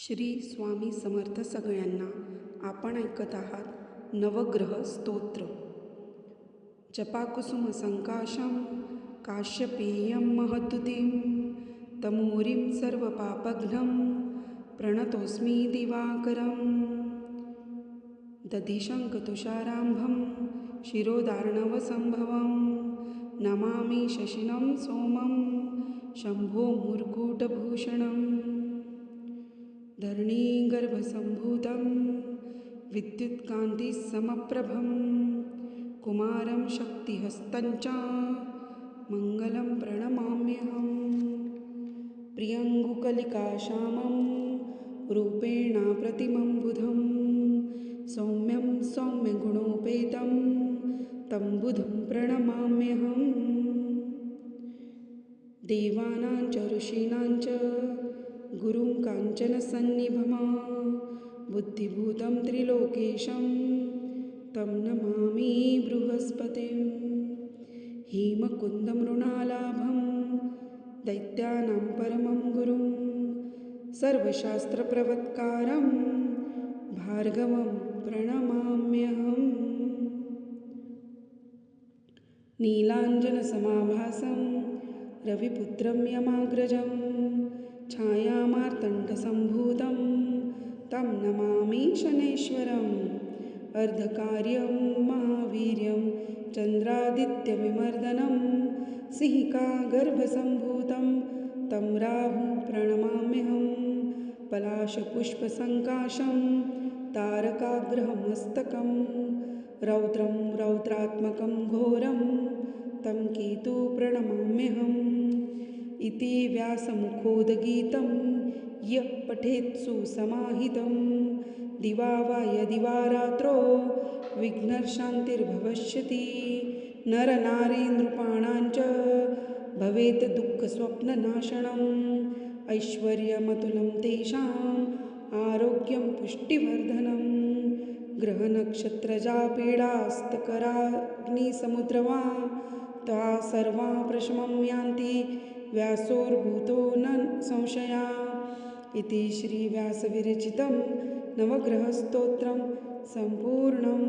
श्री स्वामी समर्थ सगळ्यांना आपण ऐकत आहात नवग्रह स्तोत्र. जपाकुसुम संकाशं काश्यपेयं महतुतिं तमूरीं सर्वपापघ्नं प्रणतोऽस्मि दिवाकरं. दधिशङ्कतुषाराम्भं शिरोदार्णवसम्भवं नमामि शशिनं सोमं शम्भो मुर्कुटभूषणम् धरणीगर्भसम्भूतं विद्युत्कान्तिसमप्रभं कुमारं शक्तिहस्तञ्च मङ्गलं प्रणमाम्यहम् प्रियङ्गुकलिकाश्यामं रूपेणाप्रतिमं बुधं सौम्यं सौम्यगुणोपेतं तं बुधं प्रणमाम्यहम् देवानां च ऋषीणां च गुरुं काञ्चनसन्निभमा बुद्धिभूतं त्रिलोकेशं तं नमामि बृहस्पतिं हेमकुन्दमृणालाभं दैत्यानां परमं गुरुं सर्वशास्त्रप्रवत्कारं भार्गवं प्रणमाम्यहम्। नीलाञ्जनसमाभासं रविपुत्रं यमाग्रजं छायामार्तण्डसम्भूतं तं नमामि शनैश्वरम् अर्धकार्यं, महावीर्यं, चन्द्रादित्यविमर्दनं सिंहिकागर्भसम्भूतं तं राहुं प्रणमाम्यहं, पलाशपुष्पसङ्काशं, तारकाग्रहमस्तकं, रौद्रं रौद्रात्मकं घोरं, तं केतु प्रणमाम्यहम्। इति व्यासमुखोदगीतं यः पठेत्सु समाहितं। दिवा वा यदि वा रात्रौ विघ्नशान्तिर्भविष्यति भवेत् दुःखस्वप्ननाशनम् ऐश्वर्यमतुलं तेषाम् आरोग्यं पुष्टिवर्धनं। ग्रहनक्षत्रजा पीडास्तकराग्निसमुद्रवा ता सर्वा प्रशमं यान्ति व्यासोर्भूतो न संशया इति श्रीव्यासविरचितं नवग्रहस्तोत्रं सम्पूर्णम्